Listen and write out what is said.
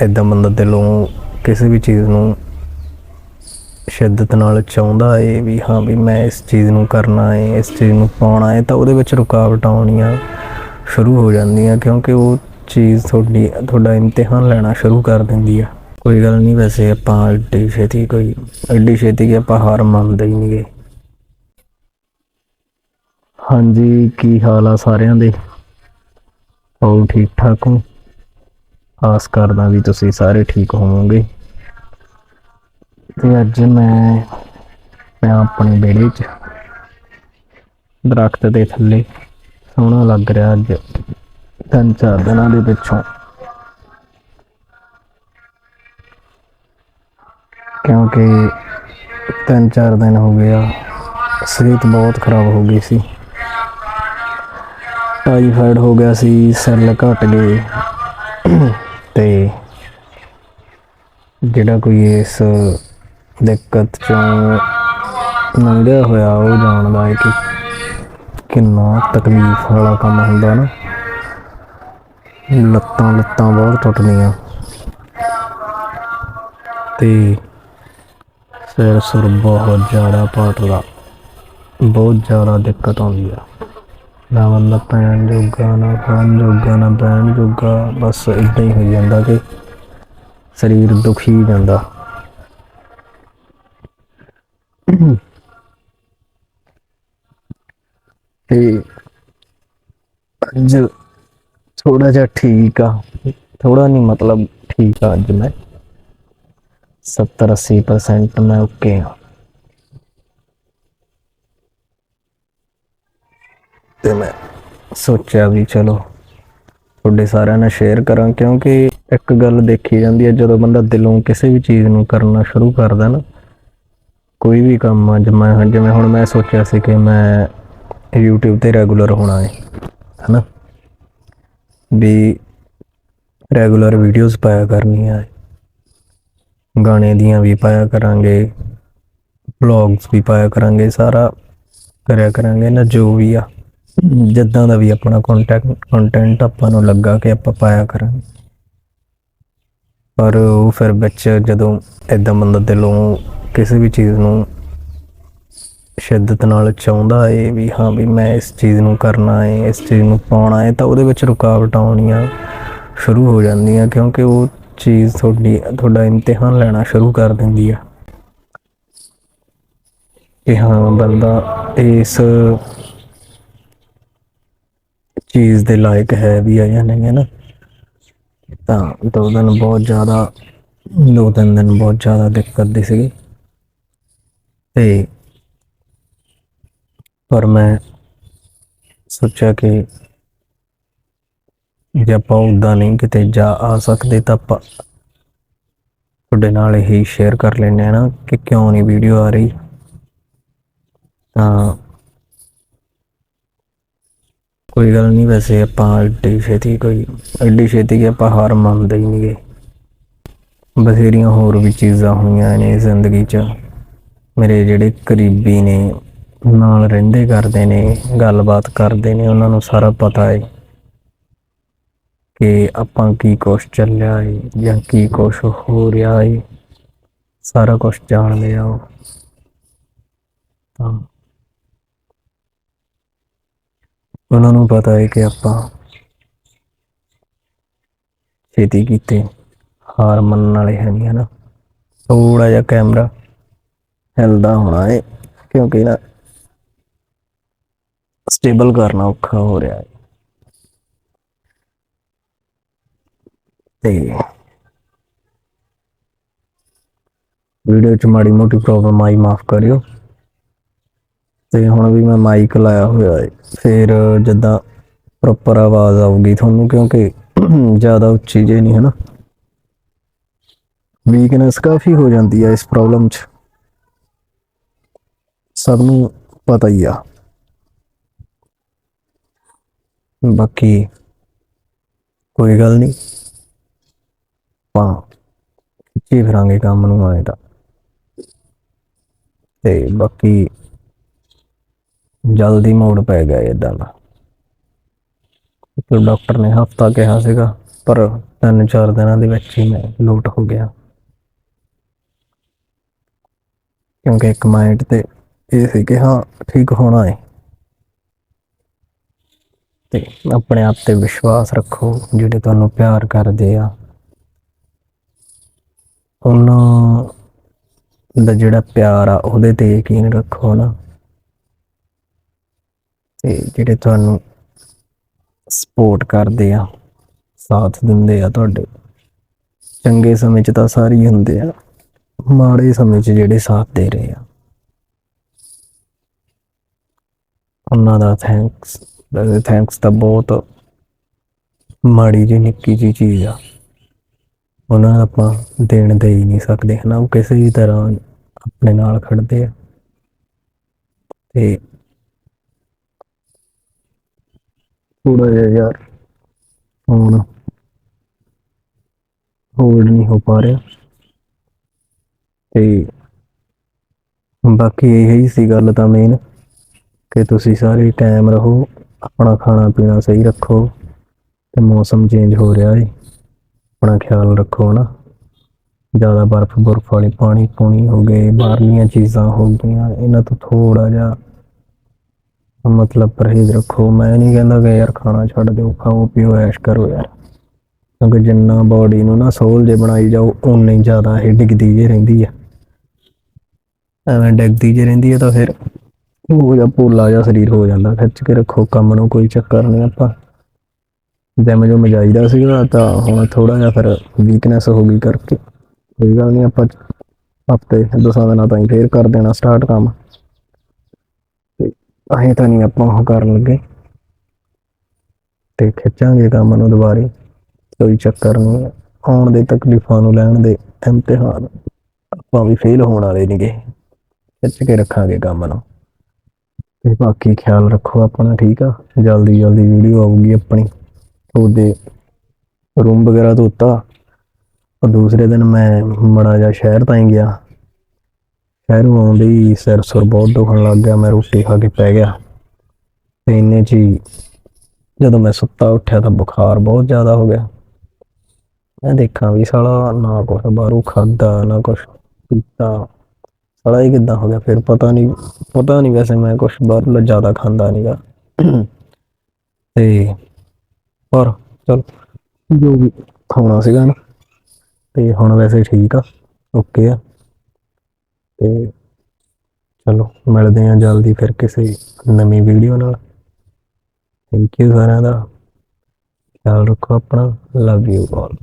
ਐਦਾਂ ਬੰਦਾ ਦਿਲੋਂ ਕਿਸੇ ਵੀ ਚੀਜ਼ ਨੂੰ ਸ਼ਿੱਦਤ ਨਾਲ ਚਾਹੁੰਦਾ ਏ ਵੀ ਹਾਂ ਵੀ ਮੈਂ ਇਸ ਚੀਜ਼ ਨੂੰ ਕਰਨਾ ਏ, ਇਸ ਚੀਜ਼ ਨੂੰ ਪਾਉਣਾ ਏ, ਤਾਂ ਉਹਦੇ ਵਿੱਚ ਰੁਕਾਵਟਾਂ ਆਉਣੀਆਂ ਸ਼ੁਰੂ ਹੋ ਜਾਂਦੀਆਂ ਕਿਉਂਕਿ ਉਹ ਚੀਜ਼ ਤੁਹਾਡੀ, ਤੁਹਾਡਾ ਇਮਤਿਹਾਨ ਲੈਣਾ ਸ਼ੁਰੂ ਕਰ ਦਿੰਦੀ ਆ। ਕੋਈ ਗੱਲ ਨਹੀਂ ਵੈਸੇ ਆਪਾਂ ਐਡੀ ਛੇਤੀ ਕੋਈ, ਐਡੀ ਛੇਤੀ ਕਿ ਆਪਾਂ ਹਾਰ ਮੰਨਦੇ ਹੀ ਨਹੀਂਗੇ। ਹਾਂਜੀ, ਕੀ ਹਾਲ ਆ ਸਾਰਿਆਂ ਦੇ? ਹੋਰ ਠੀਕ ਠਾਕ ਹੋ? ਆਸ ਕਰਦਾ ਵੀ ਤੁਸੀਂ ਸਾਰੇ ਠੀਕ ਹੋਵੋਗੇ। ਤੇ ਅੱਜ ਮੈਂ ਮੈਂ ਆਪਣੇ ਵਿਹੜੇ 'ਚ ਦਰਖਤ ਦੇ ਥੱਲੇ ਸੋਹਣਾ ਲੱਗ ਰਿਹਾ ਅੱਜ। ਤਿੰਨ ਚਾਰ ਦਿਨਾਂ ਦੇ ਪਿੱਛੋਂ। ਕਿਉਂਕਿ ਤਿੰਨ ਚਾਰ ਦਿਨ ਹੋ ਗਿਆ ਸਿਹਤ ਬਹੁਤ ਖਰਾਬ ਹੋ ਗਈ ਸੀ। ਟਾਈਫਾਇਡ ਹੋ ਗਿਆ ਸੀ, ਸੈੱਲ ਘਟ ਗਏ। ਤੇ ਜਿਹੜਾ ਕੋਈ ਇਸ ਦਿੱਕਤ ਚੋਂ ਲੰਘਿਆ ਹੋਇਆ ਉਹ ਜਾਣਦਾ ਹੈ ਕਿ ਕਿੰਨਾ ਤਕਲੀਫ ਵਾਲਾ ਕੰਮ ਹੁੰਦਾ ਨਾ। ਲੱਤਾਂ ਲੱਤਾਂ ਬਹੁਤ ਟੁੱਟਦੀਆਂ ਤੇ ਸਿਰ ਸੁਰ ਬਹੁਤ ਜ਼ਿਆਦਾ ਪਾਟਦਾ। ਬਹੁਤ ਜ਼ਿਆਦਾ ਦਿੱਕਤ ਆਉਂਦੀ ਆ। ਨਾ ਬੰਦਾ ਪੈਣ ਜੋਗਾ, ਨਾ ਖਾਣ ਜੋਗਾ, ਨਾ ਬਹਿਣ ਜੋਗਾ, ਬਸ ਇਦਾਂ ਹੀ ਹੋ ਜਾਂਦਾ ਕਿ ਸਰੀਰ ਦੁਖੀ ਜਾਂਦਾ। ਤੇ ਅੱਜ ਥੋੜਾ ਜਿਹਾ ਠੀਕ ਆ। ਥੋੜਾ ਨਹੀਂ ਮਤਲਬ ਠੀਕ ਆ ਅੱਜ ਮੈਂ। 70 80% ਮੈਂ ਓਕੇ ਹਾਂ ਤੇ ਮੈਂ ਸੋਚਿਆ ਵੀ ਚਲੋ, ਤੁਹਾਡੇ ਸਾਰਿਆਂ ਨਾਲ ਸ਼ੇਅਰ ਕਰਾਂ, ਕਿਉਂਕਿ ਇੱਕ ਗੱਲ ਦੇਖੀ ਜਾਂਦੀ ਹੈ, ਜਦੋਂ ਬੰਦਾ ਦਿਲੋਂ ਕਿਸੇ ਵੀ ਚੀਜ਼ ਨੂੰ ਕਰਨਾ ਸ਼ੁਰੂ ਕਰਦਾ ਨਾ, ਕੋਈ ਵੀ ਕੰਮ ਜਿਵੇਂ ਮੈਂ ਜਿਵੇਂ ਹੁਣ ਮੈਂ ਸੋਚਿਆ ਸੀ ਕਿ ਮੈਂ YouTube ਤੇ ਰੈਗੂਲਰ ਹੋਣਾ ਹੈ, ਹਨਾ? ਵੀ ਰੈਗੂਲਰ ਵੀਡੀਓਜ਼ ਪਾਇਆ ਕਰਨੀਆਂ ਗਾਣੇ ਦੀਆਂ ਵੀ ਪਾਇਆ ਕਰਾਂਗੇ ਵਲੌਗਸ ਵੀ ਪਾਇਆ ਕਰਾਂਗੇ, ਸਾਰਾ ਕਰਿਆ ਕਰਾਂਗੇ, ਨਾ ਜੋ ਵੀ ਆ। ਜਿੱਦਾਂ ਦਾ ਵੀ ਆਪਣਾ ਕੰਟੈਂਟ ਕੰਟੈਂਟ ਆਪਾਂ ਨੂੰ ਲੱਗਾ ਕਿ ਆਪਾਂ ਪਾਇਆ ਕਰਾਂਗੇ। ਪਰ ਉਹ ਫਿਰ ਵਿੱਚ ਜਦੋਂ ਇਦਾਂ ਬੰਦਾ ਦਿਲੋਂ ਕਿਸੇ ਵੀ ਚੀਜ਼ ਨੂੰ ਸ਼ਿੱਦਤ ਨਾਲ ਚਾਹੁੰਦਾ ਏ ਵੀ ਹਾਂ ਵੀ ਮੈਂ ਇਸ ਚੀਜ਼ ਨੂੰ ਕਰਨਾ ਏ ਇਸ ਚੀਜ਼ ਨੂੰ ਪਾਉਣਾ ਏ ਤਾਂ ਉਹਦੇ ਵਿੱਚ ਰੁਕਾਵਟਾਂ ਆਉਣੀਆਂ ਸ਼ੁਰੂ ਹੋ ਜਾਂਦੀਆਂ ਕਿਉਂਕਿ ਉਹ ਚੀਜ਼ ਤੁਹਾਡੀ, ਤੁਹਾਡਾ ਇਮਤਿਹਾਨ ਲੈਣਾ ਸ਼ੁਰੂ ਕਰ ਦਿੰਦੀ ਆ। ਕਿ ਹਾਂ ਬੰਦਾ ਇਸ ਚੀਜ਼ ਦੇ ਲਾਇਕ ਹੈ ਵੀ ਆ ਜਾਂ ਨਹੀਂ ਹੈ ਨਾ, ਤਾਂ ਦੋ ਦਿਨ ਬਹੁਤ ਜ਼ਿਆਦਾ, ਦੋ ਤਿੰਨ ਦਿਨ ਬਹੁਤ ਜ਼ਿਆਦਾ ਦਿੱਕਤ ਦੀ ਸੀਗੀ। ਤੇ ਪਰ ਮੈਂ ਸੋਚਿਆ ਕਿ ਜੇ ਆਪਾਂ ਉਦਾਂ ਨਹੀਂ ਕਿਤੇ ਜਾ ਆ ਸਕਦੇ ਤਾਂ ਆਪਾਂ ਤੁਹਾਡੇ ਨਾਲ ਹੀ ਸ਼ੇਅਰ ਕਰ ਲੈਂਦੇ ਆ ਨਾ ਕਿ ਕਿਉਂ ਨਹੀਂ ਵੀਡੀਓ ਆ ਰਹੀ। ਤਾਂ ਕੋਈ ਗੱਲ ਨਹੀਂ, ਵੈਸੇ ਆਪਾਂ ਐਡੀ ਛੇਤੀ ਕੋਈ, ਐਡੀ ਛੇਤੀ ਕਿ ਆਪਾਂ ਹਾਰ ਮੰਨਦੇ ਹੀ ਨਹੀਂਗੇ। ਬਥੇਰੀਆਂ ਹੋਰ ਵੀ ਚੀਜ਼ਾਂ ਹੋਈਆਂ ਨੇ ਜ਼ਿੰਦਗੀ 'ਚ। ਮੇਰੇ ਜਿਹੜੇ ਕਰੀਬੀ ਨੇ, ਨਾਲ ਰਹਿੰਦੇ ਕਰਦੇ ਨੇ, ਗੱਲਬਾਤ ਕਰਦੇ ਨੇ, ਉਹਨਾਂ ਨੂੰ ਸਾਰਾ ਪਤਾ ਹੈ ਕਿ ਆਪਾਂ ਕੀ ਕੁਛ ਚੱਲਿਆ ਹੈ ਜਾਂ ਕੀ ਕੁਛ ਹੋ ਰਿਹਾ ਹੈ ਸਾਰਾ ਕੁਛ ਜਾਣਦੇ ਆ ਉਹ। ਤਾਂ ਉਹਨਾਂ ਨੂੰ ਪਤਾ ਹੈ ਕਿ ਆਪਾਂ ਛੇਤੀ ਕੀਤੇ, ਹਾਰ ਮੰਨਣ ਵਾਲੇ ਹੈ ਨਹੀਂ, ਹਨਾ? ਥੋੜਾ ਜਿਹਾ ਕੈਮਰਾ ਹਿਲਦਾ ਹੋਣਾ ਹੈ ਕਿਉਂਕਿ ਨਾ ਸਟੇਬਲ ਕਰਨਾ ਔਖਾ ਹੋ ਰਿਹਾ ਹੈ ਤੇ ਵੀਡੀਓ ਚ ਮਾੜੀ ਮੋਟੀ ਪ੍ਰੋਬਲਮ ਆਈ, ਮਾਫ ਕਰਿਓ। ਤੇ ਹੁਣ ਵੀ ਮੈਂ ਮਾਈਕ ਲਾਇਆ ਹੋਇਆ ਹੈ ਫਿਰ ਜਿੱਦਾਂ ਪ੍ਰੋਪਰ ਆਵਾਜ਼ ਆਊਗੀ ਤੁਹਾਨੂੰ, ਕਿਉਂਕਿ ਜ਼ਿਆਦਾ ਉੱਚੀ ਜੇ ਨਹੀਂ ਹੈ ਨਾ ਵੀਕਨੈਸ ਕਾਫੀ ਹੋ ਜਾਂਦੀ ਹੈ ਇਸ ਪ੍ਰੋਬਲਮ 'ਚ। ਸਭ ਨੂੰ ਪਤਾ ਹੀ ਆ। ਬਾਕੀ ਕੋਈ ਗੱਲ ਨਹੀਂ। ਆਪਾਂ ਖਿੱਚੀ ਫਿਰਾਂਗੇ ਕੰਮ ਨੂੰ ਆਏ ਤਾਂ। ਤੇ ਬਾਕੀ ਜਲਦੀ ਮੋੜ ਪੈ ਗਿਆ ਇਦਾਂ ਦਾ। ਤੇ ਡਾਕਟਰ ਨੇ ਹਫਤਾ ਕਿਹਾ ਸੀਗਾ, ਪਰ ਤਿੰਨ ਚਾਰ ਦਿਨਾਂ ਦੇ ਵਿੱਚ ਹੀ ਮੈਂ ਲੋਟ ਹੋ ਗਿਆ। ਕਿਉਂਕਿ ਇੱਕ ਮਾਈਂਡ ਤੇ ਇਹ ਸੀ ਕਿ ਹਾਂ, ਠੀਕ ਹੋਣਾ ਹੈ ਤੇ ਆਪਣੇ ਆਪ ਤੇ ਵਿਸ਼ਵਾਸ ਰੱਖੋ, ਜਿਹੜੇ ਤੁਹਾਨੂੰ ਪਿਆਰ ਕਰਦੇ ਆ। ਉਹਨਾਂ ਦਾ ਜਿਹੜਾ ਪਿਆਰ ਆ, ਉਹਦੇ ਤੇ ਯਕੀਨ ਰੱਖੋ ਨਾ। ਤੇ ਜਿਹੜੇ ਤੁਹਾਨੂੰ ਸਪੋਰਟ ਕਰਦੇ ਆ, ਸਾਥ ਦਿੰਦੇ ਆ ਤੁਹਾਡੇ, ਚੰਗੇ ਸਮੇਂ 'ਚ ਤਾਂ ਸਾਰੇ ਹੀ ਹੁੰਦੇ ਆ, ਮਾੜੇ ਸਮੇਂ 'ਚ ਜਿਹੜੇ ਸਾਥ ਦੇ ਰਹੇ ਆ। ਉਹਨਾਂ ਦਾ ਥੈਂਕਸ ਥੈਂਕਸ ਤਾਂ ਬਹੁਤ ਮਾੜੀ ਜਿਹੀ ਨਿੱਕੀ ਜਿਹੀ ਚੀਜ਼ ਆ। ਉਹਨਾਂ ਦਾ ਆਪਾਂ ਦੇਣ ਦੇ ਹੀ ਨਹੀਂ ਸਕਦੇ ਹਨਾ, ਉਹ ਕਿਸੇ ਵੀ ਤਰ੍ਹਾਂ ਆਪਣੇ ਨਾਲ ਖੜਦੇ ਆ। ਤੇ ਥੋੜਾ ਜਿਹਾ ਯਾਰ ਹੁਣ ਹੋਲਡ ਨਹੀਂ ਹੋ ਪਾ ਰਿਹਾ। ਤੇ ਬਾਕੀ ਇਹ ਹੀ ਸੀ ਗੱਲ ਤਾਂ ਮੇਨ ਕਿ ਤੁਸੀਂ ਸਾਰੇ ਟਾਈਮ ਰਹੋ, ਆਪਣਾ ਖਾਣਾ ਪੀਣਾ ਸਹੀ ਰੱਖੋ ਤੇ ਮੌਸਮ ਚੇਂਜ ਹੋ ਰਿਹਾ ਹੈ ਆਪਣਾ ਖਿਆਲ ਰੱਖੋ ਨਾ ਜ਼ਿਆਦਾ ਬਰਫ਼ ਬਰਫ਼ ਵਾਲੀ ਪਾਣੀ ਪੂਣੀ ਹੋ ਗਏ ਬਾਹਰਲੀਆਂ ਚੀਜ਼ਾਂ ਹੋ ਗਈਆਂ, ਇਹਨਾਂ ਤੋਂ ਥੋੜਾ ਜਿਹਾ ਮਤਲਬ ਪਰਹੇਜ਼ ਰੱਖੋ। ਮੈਂ ਨਹੀਂ ਕਹਿੰਦਾ ਕਿ ਯਾਰ ਖਾਣਾ ਛੱਡ ਦਿਓ, ਖਾਓ, ਪੀਓ, ਐਸ਼ ਕਰੋ ਯਾਰ। ਕਿਉਂਕਿ ਜਿੰਨਾ ਬਾਡੀ ਨੂੰ ਨਾ ਸੋਲ ਜੇ ਬਣਾਈ ਜਾਓ ਉਨੀ ਜ਼ਿਆਦਾ ਇਹ ਡਿੱਗਦੀ ਜੇ ਰਹਿੰਦੀ ਆ। ਐਵੇਂ ਡਿੱਗਦੀ ਜੇ ਰਹਿੰਦੀ ਆ ਤਾਂ ਫਿਰ ਉਹ ਜਿਹਾ ਭੋਲਾ ਜਿਹਾ ਸਰੀਰ ਹੋ ਜਾਂਦਾ। ਖਿੱਚ ਕੇ ਰੱਖੋ, ਕੰਮ ਨੂੰ ਕੋਈ ਚੱਕਰ ਨਹੀਂ ਆਪਾਂ। ਜਿਵੇਂ ਜੋ ਮਜਾਈਦਾ ਸੀਗਾ ਤਾਂ ਹੁਣ ਥੋੜਾ ਜਿਹਾ ਫਿਰ ਵੀਕਨੈਸ ਹੋ ਗਈ ਕਰਕੇ। ਕੋਈ ਗੱਲ ਨਹੀਂ ਆਪਾਂ ਹਫ਼ਤੇ ਦਸਾਂ ਦਿਨਾਂ ਤਾਈਂ ਫੇਰ ਕਰ ਦੇਣਾ ਸਟਾਰਟ ਕੰਮ। ਤੇ ਅਸੀਂ ਤਾਂ ਨਹੀਂ ਆਪਾਂ ਉਹ ਕਰਨ ਲੱਗੇ। ਤੇ ਖਿੱਚਾਂਗੇ ਕੰਮ ਨੂੰ ਦੁਬਾਰੇ। ਕੋਈ ਚੱਕਰ ਨਹੀਂ। ਆਉਣ ਦੇ ਤਕਲੀਫਾਂ ਨੂੰ ਲੈਣ ਦੇ ਇਮਤਿਹਾਨ ਆਪਾਂ ਵੀ ਫੇਲ ਹੋਣ ਵਾਲੇ ਨਹੀਂਗੇ ਖਿੱਚ ਕੇ ਰੱਖਾਂਗੇ ਕੰਮ ਨੂੰ। ਤੇ ਬਾਕੀ ਖਿਆਲ ਰੱਖੋ ਆਪਣਾ, ਠੀਕ ਆ? ਜਲਦੀ ਜਲਦੀ ਵੀਡੀਓ ਆਊਗੀ ਆਪਣੀ। ਉਹਦੇ ਰੂਮ ਵਗੈਰਾ ਧੋਤਾ। ਉਹ ਦੂਸਰੇ ਦਿਨ ਮੈਂ ਮੜਾ ਜਾ ਸ਼ਹਿਰ ਤਾਈਂ ਗਿਆ। ਸ਼ਹਿਰੋਂ ਆਉਂਦੇ ਹੀ ਸਿਰ ਸੁਰ ਬਹੁਤ ਦੁਖਣ ਲੱਗ ਗਿਆ, ਮੈਂ ਰੋਟੀ ਖਾ ਕੇ ਪੈ ਗਿਆ। ਤੇ ਇੰਨੇ ਚ ਹੀ ਜਦੋਂ ਮੈਂ ਸੁੱਤਾ ਉੱਠਿਆ ਤਾਂ ਬੁਖਾਰ ਬਹੁਤ ਜ਼ਿਆਦਾ ਹੋ ਗਿਆ। ਮੈਂ ਦੇਖਾਂ ਵੀ ਸਾਲਾ ਨਾ ਕੁਛ ਬਾਹਰੋਂ ਖਾਦਾ ਨਾ ਕੁਛ ਪੀਤਾ। ਸਾਲਾ ਇਹ ਕਿੱਦਾਂ ਹੋ ਗਿਆ, ਫਿਰ ਪਤਾ ਨਹੀਂ ਪਤਾ ਨਹੀਂ ਵੈਸੇ ਮੈਂ ਕੁਛ ਬਾਹਰੋਂ ਜ਼ਿਆਦਾ ਖਾਂਦਾ ਨਹੀਂਗਾ। ਤੇ ਪਰ ਚਲ, ਜੋ ਵੀ ਖਾਣਾ ਸੀਗਾ ਨਾ, ਤੇ ਹੁਣ ਵੈਸੇ ਠੀਕ ਆ, ਓਕੇ ਆ। ਤੇ ਚਲੋ, ਮਿਲਦੇ ਆ ਜਲਦੀ ਫਿਰ ਕਿਸੇ ਨਵੀਂ ਵੀਡੀਓ ਨਾਲ। ਥੈਂਕ ਯੂ ਸਾਰਿਆਂ ਦਾ। ਖਿਆਲ ਰੱਖੋ ਆਪਣਾ। Love you all